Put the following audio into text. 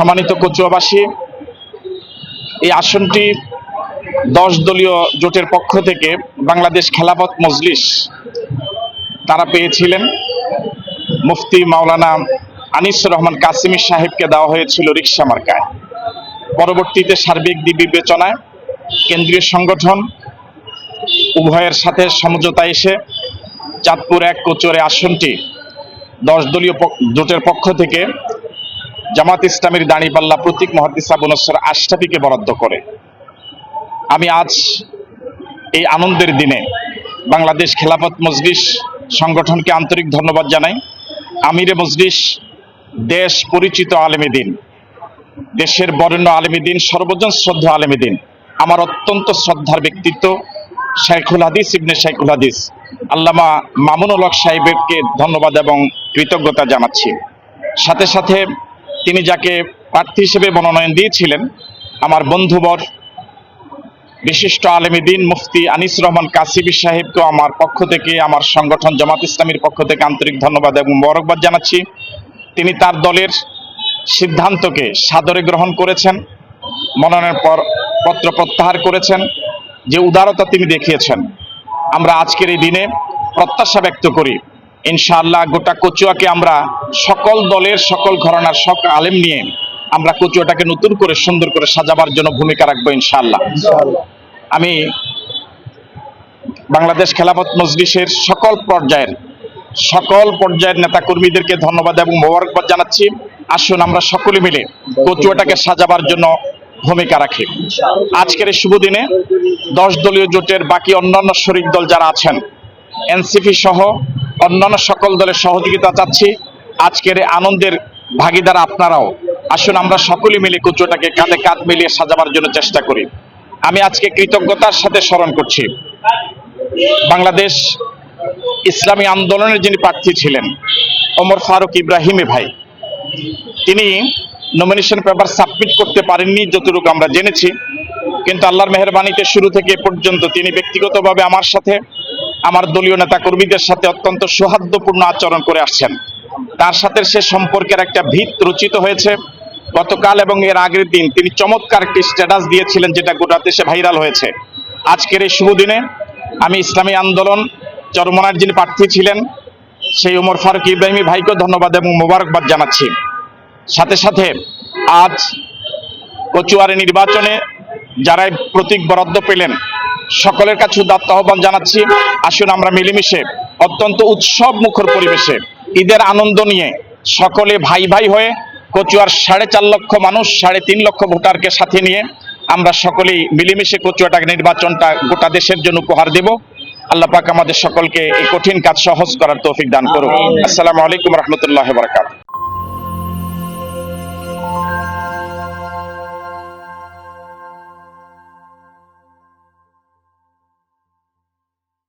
সম্মানিত কচুয়াবাসী, এই আসনটি দশ দলীয় জোটের পক্ষ থেকে বাংলাদেশ খেলাফত মজলিস তারা পেয়েছিলেন। মুফতি মাওলানা আনিসুর রহমান কাসিমি সাহেবকে দেওয়া হয়েছিল রিক্সা মার্কায়। পরবর্তীতে সার্বিক বিবেচনায় কেন্দ্রীয় সংগঠন উভয়ের সাথে সমঝোতা এসে চাঁদপুর এক কোচরে আসনটি দশ দলীয় জোটের পক্ষ থেকে জামাত ইসলামের দাঁড়িপাল্লা প্রতীক মহাদিসা বনসর আশরাফিকে বরাদ্দ করে। আমি আজ এই আনন্দের দিনে বাংলাদেশ খেলাফত মজলিস সংগঠনকে আন্তরিক ধন্যবাদ জানাই। আমিরে মজলিস, দেশ পরিচিত আলেমী দিন, দেশের বরেণ্য আলেমী দিন, সর্বজন শ্রদ্ধা আলেমী দিন। আমার অত্যন্ত শ্রদ্ধার ব্যক্তিত্ব শাইখুল হাদিস ইবনে শাইখুল হাদিস। আল্লামা মামুনুল হক সাহেবকে ধন্যবাদ এবং কৃতজ্ঞতা জানাচ্ছি। সাথে সাথে তিনি যাকে প্রার্থী হিসেবে মনোনয়ন দিয়েছিলেন, আমার বন্ধুবর, বিশিষ্ট আলেমী দিন মুফতি আনিস রহমান কাসিবি সাহেবকেও আমার পক্ষ থেকে, আমার সংগঠন জামাত ইসলামীর পক্ষ থেকে আন্তরিক ধন্যবাদ এবং মোবারকবাদ জানাচ্ছি। তিনি তার দলের সিদ্ধান্তকে সাদরে গ্রহণ করেছেন, মনোনয়ন পর পত্র প্রত্যাহার করেছেন, যে উদারতা তিনি দেখিয়েছেন। আমরা আজকের এই দিনে প্রত্যাশা ব্যক্ত করি ইনশাআল্লাহ গোটা কচুয়াকে আমরা সকল দলের সকল ঘরানার সকল আলেম নিয়ে আমরা কচুয়াটাকে নতুন করে সুন্দর করে সাজাবার জন্য ভূমিকা রাখব ইনশাআল্লাহ। আমি বাংলাদেশ খেলাফত মজলিসের সকল পর্যায়ের সকল পর্যায়ের নেতা কর্মীদেরকে ধন্যবাদ এবং মোবারকবাদ জানাচ্ছি। আসুন আমরা সকলে মিলে কচুয়াটাকে সাজাবার জন্য ভূমিকা রাখি। আজকের এই শুভ দিনে দশ দলীয় জোটের বাকি অন্যান্য শরিক দল যারা আছেন, এনসিপি সহ অন্যান্য সকল দলের সহযোগিতা চাচ্ছি। আজকের আনন্দের ভাগিদার আপনারাও। আসুন আমরা সকলে মিলে কুচোটাকে কাঁধে কাঁধ মিলিয়ে সাজাবার জন্য চেষ্টা করি। আমি আজকে কৃতজ্ঞতার সাথে স্মরণ করছি। বাংলাদেশ ইসলামী আন্দোলনের যিনি প্রার্থী ছিলেন, ওমর ফারুক ইব্রাহিমে ভাই, তিনি নমিনেশন পেপার সাবমিট করতে পারেননি, যতটুকু আমরা জেনেছি। কিন্তু আল্লাহর মেহরবানিতে শুরু থেকে পর্যন্ত তিনি ব্যক্তিগতভাবে আমার সাথে আমার দলীয় নেতা কর্মীদের সাথে অত্যন্ত সৌহার্দ্যপূর্ণ আচরণ করে আসছেন। তার সাথে সে সম্পর্কের একটা ভিত রচিত হয়েছে। গতকাল এবং এর আগের দিন তিনি চমৎকার একটি স্ট্যাটাস দিয়েছিলেন যেটা গোটা দেশে ভাইরাল হয়েছে। আজকের এই শুভ দিনে আমি ইসলামী আন্দোলন চরমনার যিনি প্রার্থী ছিলেন, সেই ওমর ফারুক ইব্রাহিমী ভাইকেও ধন্যবাদ এবং মোবারকবাদ জানাচ্ছি। সাথে সাথে আজ কচুয়ারে নির্বাচনে যারাই প্রতীক বরাদ্দ পেলেন সকলের কাছে উদাত্ত আহ্বান জানাচ্ছি আসুন আমরা মিলেমিশে অত্যন্ত উৎসব মুখর পরিবেশে ঈদের আনন্দ নিয়ে সকলে ভাই ভাই হয়ে কচুয়ার সাড়ে চার লক্ষ মানুষ সাড়ে তিন লক্ষ ভোটারকে সাথে নিয়ে আমরা সকলেই মিলেমিশে কচুয়াটা নির্বাচনটা গোটা দেশের জন্য উপহার দেব। আল্লাহ পাক আমাদের সকলকে এই কঠিন কাজ সহজ করার তৌফিক দান করুক। আসসালামু আলাইকুম রহমতুল্লাহ বারকাত